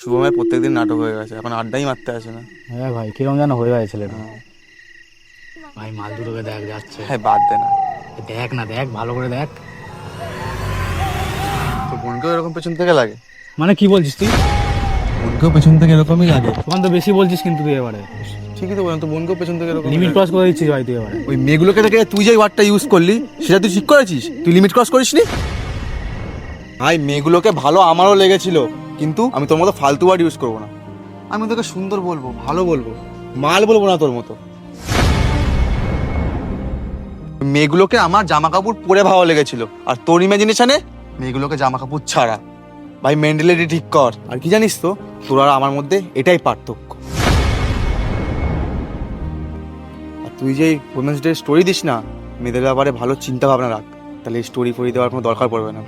শুভমের প্রত্যেকদিন নাটক হয়ে গেছে এখন আড্ডাই মারতে আসে না। হ্যাঁ ভাই কিরম যেন হয়ে গেছে ছেলেটা। ভাই মাল দুটোকে দেখ যাচ্ছে। হ্যাঁ বাদ দে না। দেখ না দেখ ভালো করে দেখ। তো বোনকেও এরকম পেছন থেকে লাগে? মানে কি বলছিস তুই? বোনকেও পেছন থেকে এরকমই লাগে। তখন তো বেশি বলছিস কিন্তু তুই এবারে। ঠিকই তো বলেন তো বোনকেও পেছন থেকে এরকম লিমিট ক্রস করে দিচ্ছিস ভাই তুই এবারে। ওই মেয়েগুলোকে থেকে তুই যে ওয়ার্ডটা ইউজ করলি সেটা তুই ঠিক করেছিস? তুই লিমিট ক্রস করিসনি? ভাই মেয়েগুলোকে ভালো আমারও লেগেছিল। কিন্তু আমি তোর মতো ফালতু ওয়ার্ড ইউজ করব না। আমি তোকে সুন্দর বলব ভালো বলব। মাল বলব না তোর মতো। মেয়েগুলোকে আমার জামা কাপড় পরে ভালো লেগেছিল। আর তোর ইমাজিনেশনে মেয়েগুলোকে জামা কাপড় ছাড়া। ভাই মেন্টালিটি ঠিক কর। আর কি জানিস তো তোর আর আমার মধ্যে এটাই পার্থক্য। আর তুই যে ওমেন্স ডে স্টোরি দিস না মেয়েদের ব্যাপারে ভালো চিন্তা ভাবনা রাখ। তাহলে এই স্টোরি ফরি দেওয়ার কোনো দরকার পড়বে না।